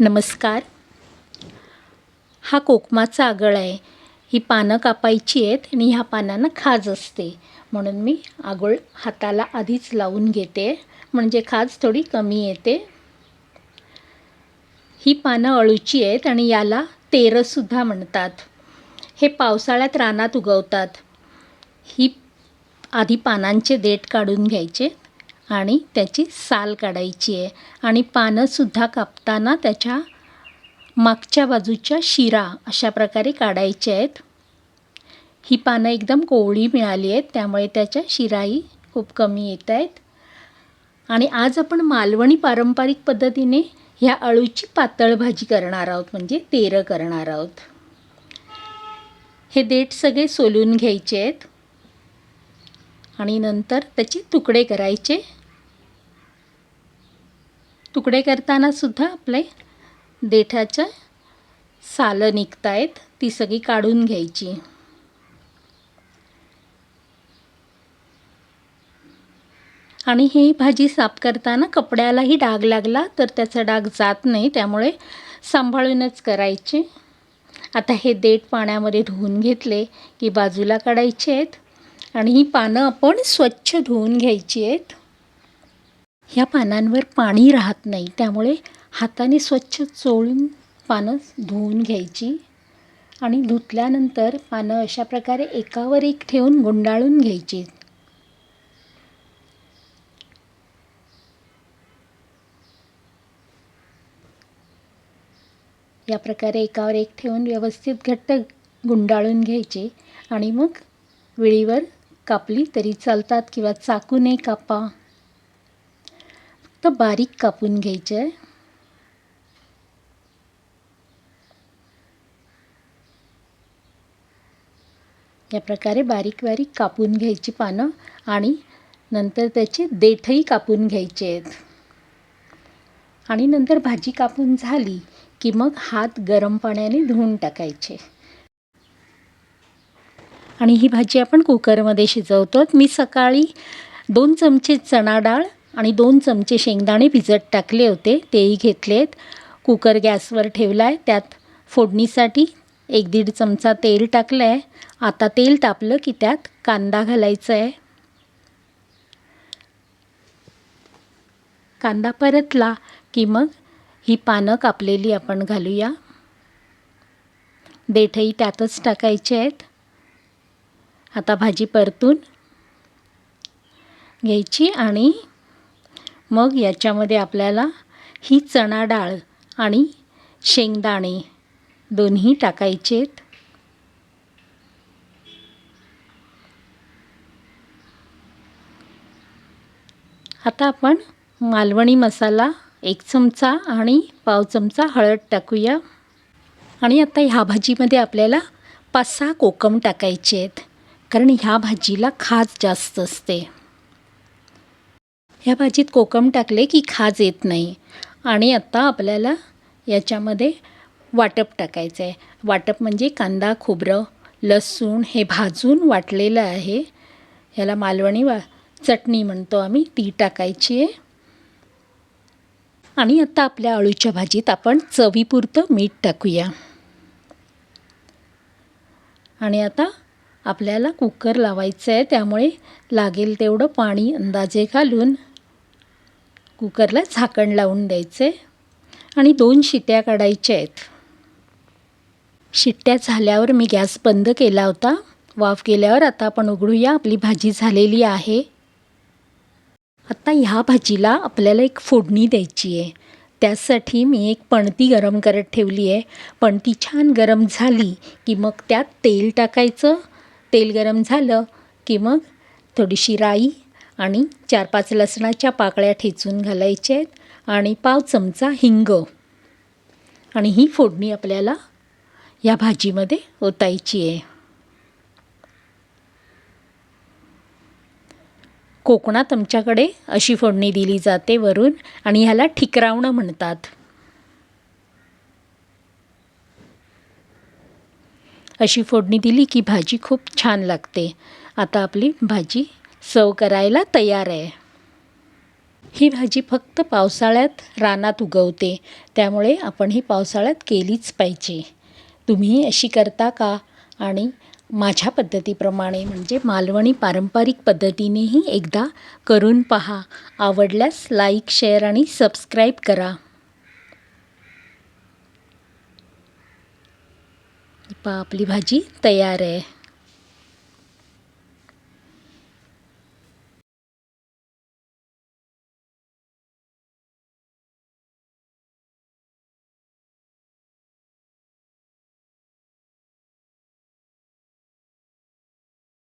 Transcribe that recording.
नमस्कार. हा कोकमाचा आगळ आहे. ही पानं कापायची आहेत आणि ह्या पानांना खाज असते. म्हणून मी आगळ हाताला आधीच लावून घेते. म्हणजे खाज थोडी कमी येते. ही पानं अळूची आहेत आणि याला तेरसुद्धा म्हणतात. हे पावसाळ्यात रानात उगवतात. ही आधी पानांचे देठ काढून घ्यायचे. आणि त्याची साल काढायची आहे. आणि पानंसुद्धा कापताना त्याच्या मागच्या बाजूच्या शिरा अशा प्रकारे काढायच्या आहेत. ही पानं एकदम कोवळी मिळाली आहेत त्यामुळे त्याच्या शिराही खूप कमी येत आहेत. आणि आज आपण मालवणी पारंपरिक पद्धतीने ह्या अळूची पातळ भाजी करणार आहोत म्हणजे तेरं करणार आहोत. हे देठ सगळे सोलून घ्यायचे आहेत. आणि नंतर त्याचे तुकडे करायचे. तुकडे करताना सुद्धा आपले देठाच्या सालं निघत आहेत ती सगळी काढून घ्यायची. आणि ही भाजी साफ करताना कपड्यालाही डाग लागला तर त्याचा डाग जात नाही त्यामुळे सांभाळूनच करायचे. आता हे देठ पाण्यामध्ये धुवून घेतले की बाजूला काढायचे आहेत आणि ही पानं आपण स्वच्छ धुवून घ्यायची आहेत. ह्या पानांवर पाणी राहत नाही. त्यामुळे हाताने स्वच्छ चोळून पानं धुवून घ्यायची आणि धुतल्यानंतर पानं अशा प्रकारे एकावर एक ठेवून गुंडाळून घ्यायची. या प्रकारे एकावर एक ठेवून व्यवस्थित घट्ट गुंडाळून घ्यायचे आणि मग विळीवर कापली तरी चालतात किंवा चाकूने कापा. फक्त बारीक कापून घ्यायचं आहे या प्रकारे बारीक बारीक कापून घ्यायची पानं आणि नंतर त्याचे देठही कापून घ्यायचे आहेत. आणि नंतर भाजी कापून झाली की मग हात गरम पाण्याने धुवून टाकायचे. आणि ही भाजी आपण कुकरमध्ये शिजवतो मी सकाळी दोन चमचे चणा डाळ आणि दोन चमचे शेंगदाणे भिजत टाकले होते तेही घेतलेत. कुकर गॅसवर ठेवला आहे त्यात फोडणीसाठी एक दीड चमचा तेल टाकलं आहे आता तेल तापलं की त्यात कांदा घालायचा आहे कांदा परतला की मग ही पानं कापलेली आपण घालूया. देठही त्यातच टाकायचे आहेत. आता भाजी परतून घ्यायची आणि मग याच्यामध्ये आपल्याला ही चणा डाळ आणि शेंगदाणे दोन्ही टाकायचे आहेत आता आपण मालवणी मसाला एक चमचा आणि पाव चमचा हळद टाकूया. आणि आता ह्या भाजीमध्ये आपल्याला पाच सहा कोकम टाकायचे आहेत कारण ह्या भाजीला खाज जास्त असते. ह्या भाजीत कोकम टाकले की खाज येत नाही. आणि आत्ता आपल्याला याच्यामध्ये वाटप टाकायचं आहे वाटप म्हणजे कांदा खोबरं लसूण हे भाजून वाटलेलं आहे. याला मालवणी वा चटणी म्हणतो आम्ही ती टाकायची आहे. आणि आता आपल्या अळूच्या भाजीत आपण चवीपुरतं मीठ टाकूया. आणि आता आपल्याला कुकर लावायचं आहे त्यामुळे लागेल तेवढं पाणी अंदाजे घालून कुकरला झाकण लावून द्यायचे आणि दोन शिट्या काढायच्या आहेत. शिट्ट्या झाल्यावर मी गॅस बंद केला होता. वाफ गेल्यावर आता आपण उघडूया. आपली भाजी झालेली आहे. आता ह्या भाजीला आपल्याला एक फोडणी द्यायची आहे. त्यासाठी मी एक पणती गरम करत ठेवली आहे. पणती छान गरम झाली की मग त्यात तेल टाकायचं. तेल गरम झालं की मग थोडीशी राई आणि चार पाच लसणाच्या पाकळ्या ठेचून घालायच्या आहेत आणि पाव चमचा हिंग. आणि ही फोडणी आपल्याला या भाजीमध्ये ओतायची आहे. कोकणात आमच्याकडे अशी फोडणी दिली जाते वरून आणि ह्याला ठिकरावणं म्हणतात. अशी फोडणी दिली की भाजी खूप छान लागते. आता आपली भाजी सव करायला तयार आहे. ही भाजी फक्त पावसाळ्यात रानात उगवते. त्यामुळे आपण ही पावसाळ्यात केलीच पाहिजे. तुम्ही अशी करता का? आणि माझ्या पद्धतीप्रमाणे म्हणजे मालवणी पारंपरिक पद्धतीनेही एकदा करून पहा. आवडल्यास लाईक शेअर आणि सबस्क्राईब करा. पहा आपली भाजी तयार आहे.